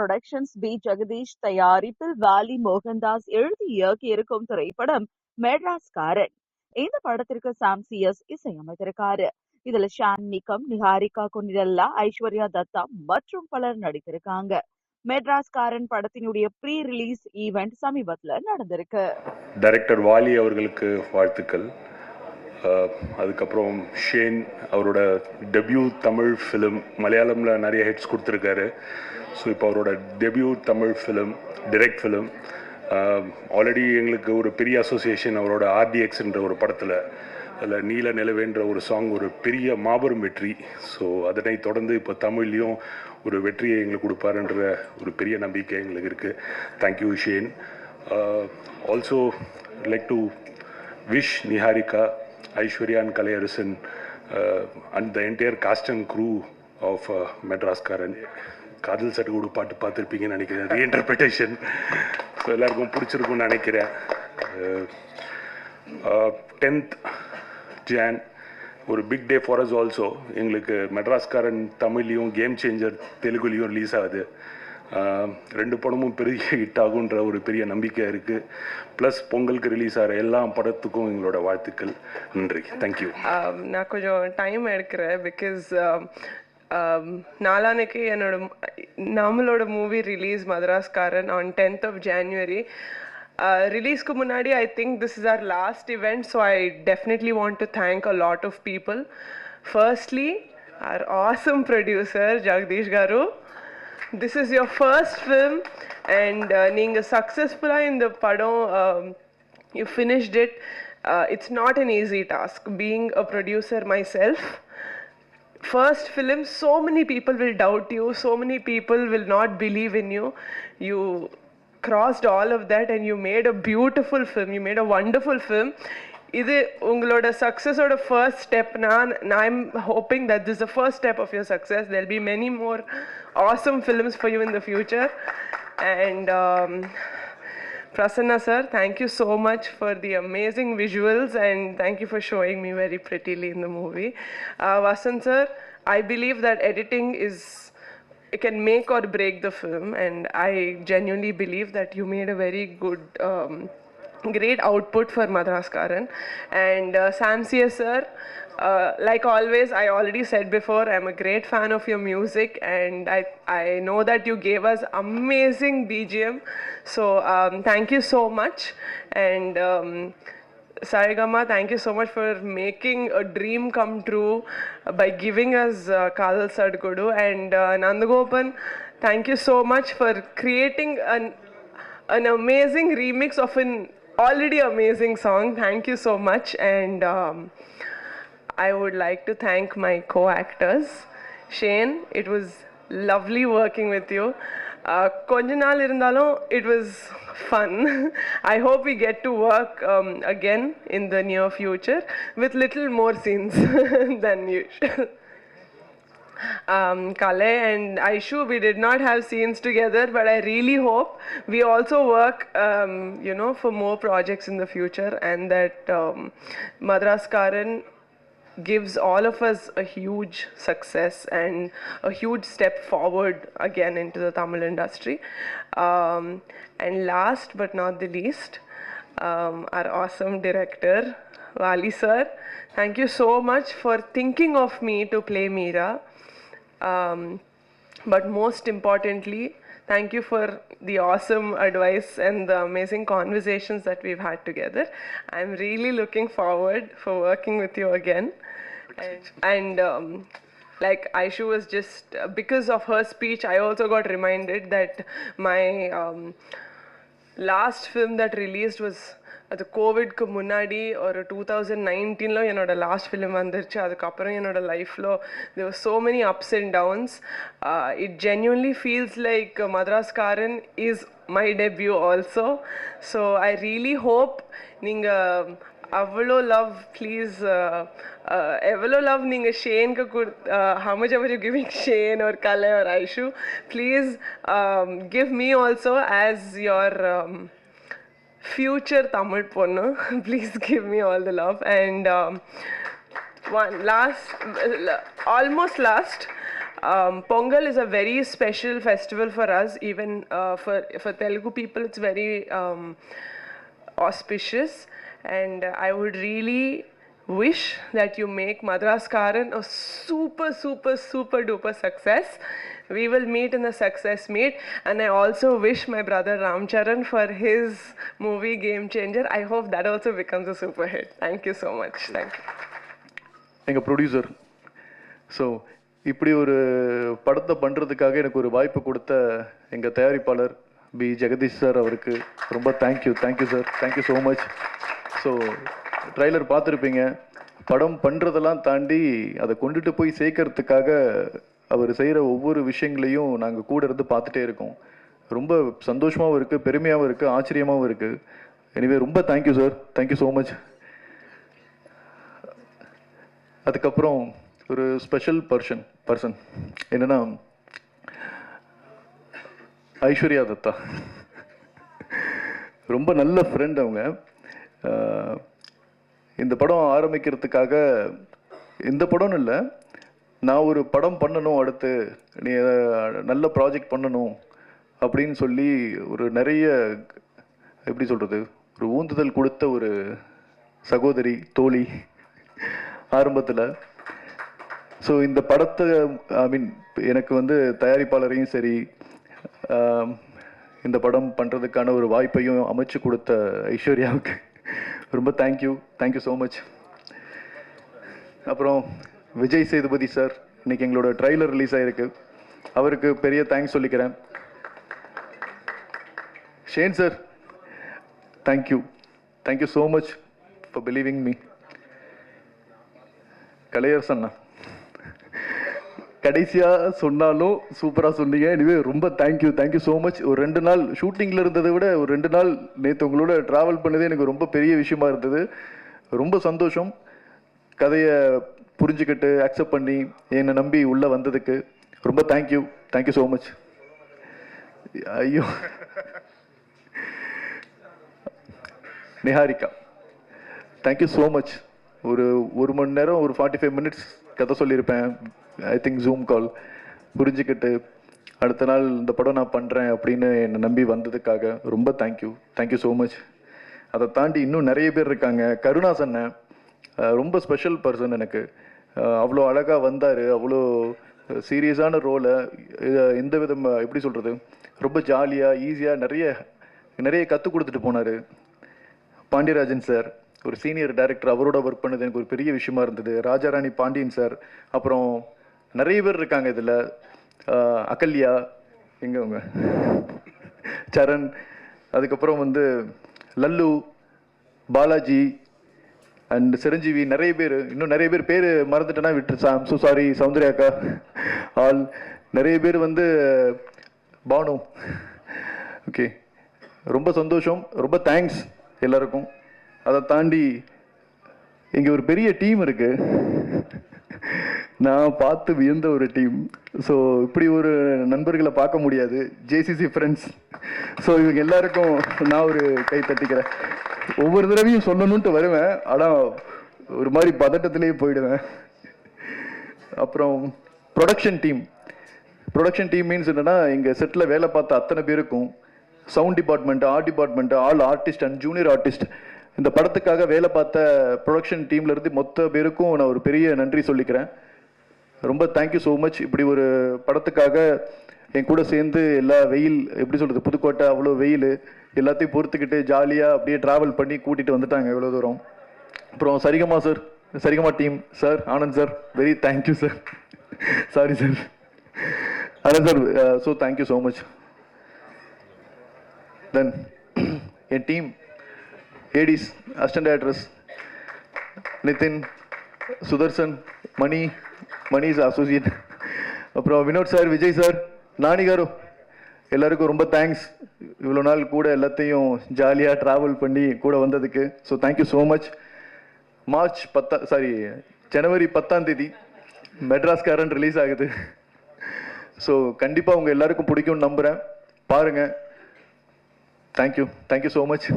Productions B Jagadish தயாரிப்பில் வாலி மோகன்தாஸ் எழுதி இயக்கியிருக்கும் திரைப்படம் மெட்ராஸ்காரன். இந்த படத்திற்கு சாம் சிஎஸ் இசையமைத்திருக்காரு. இதுல ஷான் நிகம் நிஹாரிகா குனிரல்லா ஐஸ்வர்யா தத்தா மற்றும் பலர் நடித்திருக்காங்க. மெட்ராஸ்காரன் படத்தினுடைய ப்ரீ ரிலீஸ் ஈவெண்ட் சமீபத்தில் நடந்திருக்கு. டைரக்டர் வாலி அவர்களுக்கு வாழ்த்துக்கள். அதுக்கப்புறம் ஷேன் அவரோட டெபியூ தமிழ் ஃபிலிம் மலையாளமில் நிறைய ஹிட்ஸ் கொடுத்துருக்காரு. ஸோ இப்போ அவரோட debut Tamil film direct film already எங்களுக்கு ஒரு பெரிய அசோசியேஷன் அவரோட ஆர்டிஎக்ஸ்ன்ற ஒரு படத்தில் அதில் நீல நிலவேன்ற ஒரு சாங் ஒரு பெரிய மாபெரும் வெற்றி. ஸோ அதனை தொடர்ந்து இப்போ தமிழ்லேயும் ஒரு வெற்றியை எங்களுக்கு கொடுப்பாருன்ற ஒரு பெரிய நம்பிக்கை எங்களுக்கு இருக்குது thank you Shane also like to wish Niharika Aishwarya and Kalaiyarasan and the entire cast and crew of Madraskaaran காதல் சட்டுக்கூடு பாட்டு பார்த்துருப்பீங்கன்னு நினைக்கிறேன். ரீஇன்டர்பிரிட்டேஷன் ஸோ எல்லாருக்கும் பிடிச்சிருக்கும்னு நினைக்கிறேன். டென்த் ஜான் ஒரு big day for us also எங்களுக்கு மெட்ராஸ்காரன் தமிழ்லையும் கேம் சேஞ்சர் தெலுங்குலேயும் ரிலீஸ் ஆகுது. ரெண்டு படமும் பெரிய ஹிட் ஆகுன்ற ஒரு பெரிய நம்பிக்கை இருக்குது ப்ளஸ் பொங்கலுக்கு ரிலீஸ் ஆகிற எல்லா படத்துக்கும் எங்களோட வாழ்த்துக்கள். நன்றி. தேங்க்யூ நான் கொஞ்சம் டைம் எடுக்கிறேன் பிகாஸ் நாளானைக்கு என்னோட மு- நம்மளோட movie release Madraskaran on tenth of January ரிலீஸ்க்கு முன்னாடி I think this is our last event so I definitely want to thank a lot of people firstly our awesome producer Jagadish garu this is your first film and uh, நீங்க successful-ஆ இந்த படம் um, you finished it uh, it's not an easy task being a producer myself first film so many people will doubt you so many people will not believe in you you crossed all of that and you made a beautiful film you made a wonderful film இது உங்களோட சக்ஸஸோட first step நான் நான் I'm hoping that this the first step of your success there'll be many more awesome films for you in the future and Prasanna sir, thank you so much for the amazing visuals and thank you for showing me very prettily in the movie. Uh, Vasan sir, I believe that editing is it can make or break the film and I genuinely believe that you made a very good um, great output for Madras Karan and uh, Sam CS sir uh, like always I already said before I'm a great fan of your music and I I know that you gave us amazing BGM so um, thank you so much and um, Sarigama, thank you so much for making a dream come true by giving us uh, Kadal Sadgudu. And uh, Nandagopan, thank you so much for creating an, an amazing remix of an already amazing song. Thank you so much. And um, I would like to thank my co actors. Shane, it was lovely working with you. Uh, கொஞ்ச நாள் இருந்தாலும் it was fun. I hope we get to work um, again in the near future with little more scenes than usual. um, Kale and Aishu, we did not have scenes together, but I really hope we also work, um, you know, for more projects in the future, and that um, Madras Karan gives all of us a huge success and a huge step forward again into the Tamil industry. Um, and last but not the least, um, our awesome director, Wali sir. Thank you so much for thinking of me to play Meera. Um, but most importantly, Thank you for the awesome advice and the amazing conversations that we've had together. I'm really looking forward for working with you again. And, um, like Aishu was just because of her speech, I also got reminded that my um, last film that released was அது கோவிட்க்கு முன்னாடி ஒரு two thousand நைன்டீனில் என்னோட last film வந்துருச்சு அதுக்கப்புறம் என்னோட லைஃப்பில் there so many ups and downs it genuinely feels like Madraskaaran is my debut also so I really hope நீங்கள் அவ்வளோ லவ் ப்ளீஸ் எவ்வளோ லவ் நீங்கள் ஷேனுக்கு கொடு how much are you giving Shane ஒரு கலை ஒரு Aishu please give me also as your future Tamil Ponnu. Please give me all the love. And um, one last, almost last, um, Pongal is a very special festival for us. Even uh, for for Telugu people, it's very um, auspicious. And I would really wish that you make Madras Karan a super, super, super duper success. We will meet in the success meet, and I also wish my brother Ram Charan for his movie Game Changer. I hope that also becomes a super hit. Thank you so much. Thank you. எங்கள் producer so இப்படி ஒரு படத்தை பண்ணுறதுக்காக எனக்கு ஒரு வாய்ப்பு கொடுத்த எங்கள் தயாரிப்பாளர் பி ஜெகதீஷ் சார் அவருக்கு ரொம்ப thank you thank you sir thank you so much so trailer பார்த்துருப்பீங்க. படம் பண்ணுறதெல்லாம் தாண்டி அதை கொண்டுட்டு போய் சேர்க்கறதுக்காக அவர் செய்கிற ஒவ்வொரு விஷயங்களையும் நாங்கள் கூட இருந்து பார்த்துட்டே இருக்கோம். ரொம்ப சந்தோஷமாகவும் இருக்குது பெருமையாகவும் இருக்குது ஆச்சரியமாகவும் இருக்குது எனிவே ரொம்ப thank you sir thank you so much அதுக்கப்புறம் ஒரு ஸ்பெஷல் பர்சன் பர்சன் என்னன்னா ஐஸ்வர்யா தத்தா. ரொம்ப நல்ல ஃப்ரெண்ட் அவங்க. இந்த படம் ஆரம்பிக்கிறதுக்காக இந்த படம்னு இல்லை நான் ஒரு படம் பண்ணணும் அடுத்து நீ நல்ல ப்ராஜெக்ட் பண்ணணும் அப்படின்னு சொல்லி ஒரு நிறைய எப்படி சொல்கிறது ஒரு ஊந்துதல் கொடுத்த ஒரு சகோதரி தோழி ஆரம்பத்தில். ஸோ இந்த படத்தை ஐ மீன் எனக்கு வந்து தயாரிப்பாளரையும் சரி இந்த படம் பண்ணுறதுக்கான ஒரு வாய்ப்பையும் அமைச்சு கொடுத்த ஐஸ்வர்யாவுக்கு ரொம்ப தேங்க்யூ தேங்க்யூ ஸோ மச் அப்புறம் விஜய் சேதுபதி சார் இன்னைக்கு எங்களோட ட்ரைலர் ரிலீஸ் ஆயிருக்கு. அவருக்கு பெரிய தேங்க்ஸ் சொல்லிக்கிறேன். Shane sir thank you thank you so much for believing me கலையரசண்ணா கடைசியாக சொன்னாலும் சூப்பராக சொன்னீங்க. எனவே ரொம்ப தேங்க்யூ தேங்க்யூ ஸோ மச் ஒரு ரெண்டு நாள் ஷூட்டிங்கில் இருந்ததை விட ஒரு ரெண்டு நாள் நேற்று உங்களோட ட்ராவல் பண்ணதே எனக்கு ரொம்ப பெரிய விஷயமா இருந்தது. ரொம்ப சந்தோஷம். கதையை புரிஞ்சுக்கிட்டு அக்செப்ட் பண்ணி என்னை நம்பி உள்ளே வந்ததுக்கு ரொம்ப தேங்க்யூ தேங்க்யூ ஸோ மச் ஐயோ. நிஹாரிகா தேங்க்யூ ஸோ மச் ஒரு ஒரு மணி நேரம் ஒரு ஃபார்ட்டி ஃபைவ் மினிட்ஸ் கதை சொல்லியிருப்பேன். ஐ திங்க் ஜூம் கால் புரிஞ்சுக்கிட்டு அடுத்த நாள் இந்த படம் நான் பண்ணுறேன் அப்படின்னு என்னை நம்பி வந்ததுக்காக ரொம்ப தேங்க்யூ தேங்க்யூ ஸோ மச் அதை தாண்டி இன்னும் நிறைய பேர் இருக்காங்க. கருணா அண்ணன் ரொம்ப ஸ்பெஷல் பர்சன் எனக்கு. அவ்வளோ அழகாக வந்தார். அவ்வளோ சீரியஸான ரோலை எந்த விதம் எப்படி சொல்கிறது ரொம்ப ஜாலியாக ஈஸியாக நிறைய நிறைய கற்றுக் கொடுத்துட்டு போனார். பாண்டியராஜன் சார் ஒரு சீனியர் டைரக்டர் அவரோட ஒர்க் பண்ணது எனக்கு ஒரு பெரிய விஷயமா இருந்தது. ராஜாராணி பாண்டியன் சார் அப்புறம் நிறைய பேர் இருக்காங்க இதில். அகல்யா எங்கே அவங்க சரண் அதுக்கப்புறம் வந்து லல்லு பாலாஜி அண்ட் சிரஞ்சீவி நிறைய பேர். இன்னும் நிறைய பேர் பேர் மறந்துட்டேன்னா விட்டு சாம் ஸோ சாரி சௌந்தர்யாக்கா ஆல். நிறைய பேர் வந்து பானு. ஓகே. ரொம்ப சந்தோஷம் ரொம்ப தேங்க்ஸ் எல்லாருக்கும். அதை தாண்டி இங்கே ஒரு பெரிய டீம் இருக்குது நான் பார்த்து வியந்த ஒரு டீம் ஸோ இப்படி ஒரு நண்பர்களை பார்க்க முடியாது. ஜேசிசி ஃப்ரெண்ட்ஸ் ஸோ இவங்க எல்லாருக்கும் நான் ஒரு கை தட்டிக்கிறேன். ஒவ்வொரு தடவையும் சொல்லணுன்ட்டு வருவேன். ஆனால் ஒரு மாதிரி பதட்டத்திலேயே போயிடுவேன். அப்புறம் production team production team means என்னென்னா எங்கள் செட்டில் வேலை பார்த்த அத்தனை பேருக்கும் sound department art department all artist and junior artist இந்த படத்துக்காக வேலை பார்த்த ப்ரொடக்ஷன் டீம்லேருந்து மொத்த பேருக்கும் நான் ஒரு பெரிய நன்றி சொல்லிக்கிறேன். ரொம்ப தேங்க்யூ ஸோ மச் இப்படி ஒரு படத்துக்காக என் கூட சேர்ந்து எல்லா வெயில் எப்படி சொல்கிறது புதுக்கோட்டை அவ்வளோ வெயில் எல்லாத்தையும் பொறுத்துக்கிட்டு ஜாலியாக அப்படியே ட்ராவல் பண்ணி கூட்டிகிட்டு வந்துட்டாங்க இவ்வளோ தூரம். அப்புறம் Saregama sir Saregama team sir Anand sir very thank you sir sorry sir அதான் sir so thank you so much then N team ADs assistant address Nithin Sudharsan Mani Manish associate. அப்புறம் Vinod sir Vijay sir Nani garu. எல்லாருக்கும் ரொம்ப thanks இவ்வளோ நாள் கூட எல்லாத்தையும் ஜாலியாக travel பண்ணி கூட வந்ததுக்கு. So thank you so much March பத்தா சாரி ஜனவரி பத்தாம் தேதி மெட்ராஸ்காரன் ரிலீஸ் ஆகுது. ஸோ கண்டிப்பாக உங்கள் எல்லாருக்கும் பிடிக்கும்னு நம்புகிறேன் பாருங்கள் தேங்க்யூ தேங்க்யூ ஸோ மச்